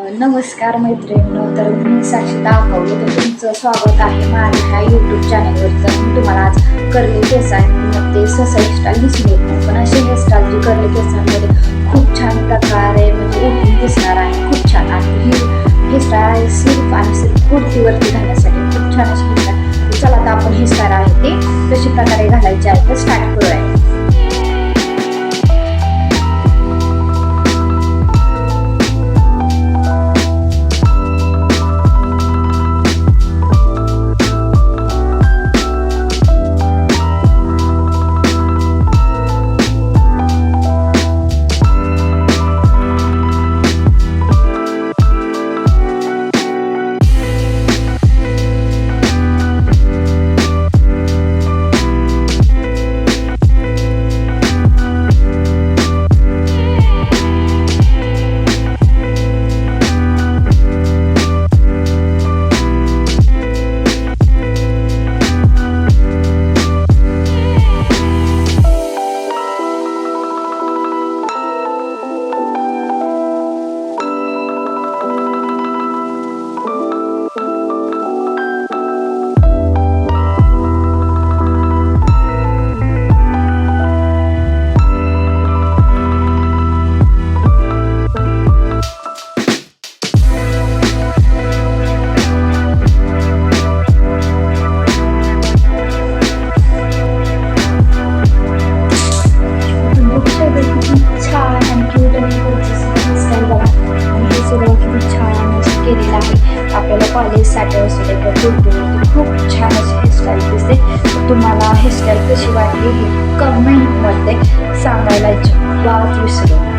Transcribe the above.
नमस्कार मैत्रिणींनो तर मी साक्षी दाखवले तर तुमचं स्वागत आहे. माझ्या ह्या यूट्यूब चॅनलवर तर मी तुम्हाला आज कर्ली केस आहे सहसा हेअरस्टाईल दिसून येत नाही पण असे हेअरस्टाईल जी कर्ली केसांमध्ये खूप छान प्रकारे म्हणजे उठून दिसणार आहे. खूप छान आणि ही हेअरस्टाईल आहे सिर्फ आणि सिर्फ कुर्तीवरती घालण्यासाठी. खूप छान अशी हेअरस्टाईल चला आता आपण हेअरस्टाईल आहे ते कशी प्रकारे घालायचे आहे तर स्टार्ट करूया. असं आहे. आपल्याला कॉलेजसाठी असू दे किंवा कुर्तीवरती खूप छान अशी हेअरस्टाईल दिसते. तुम्हाला हेअरस्टाईल कशी वाटली हे कमेंटमध्ये सांगायला अजिबात विसरू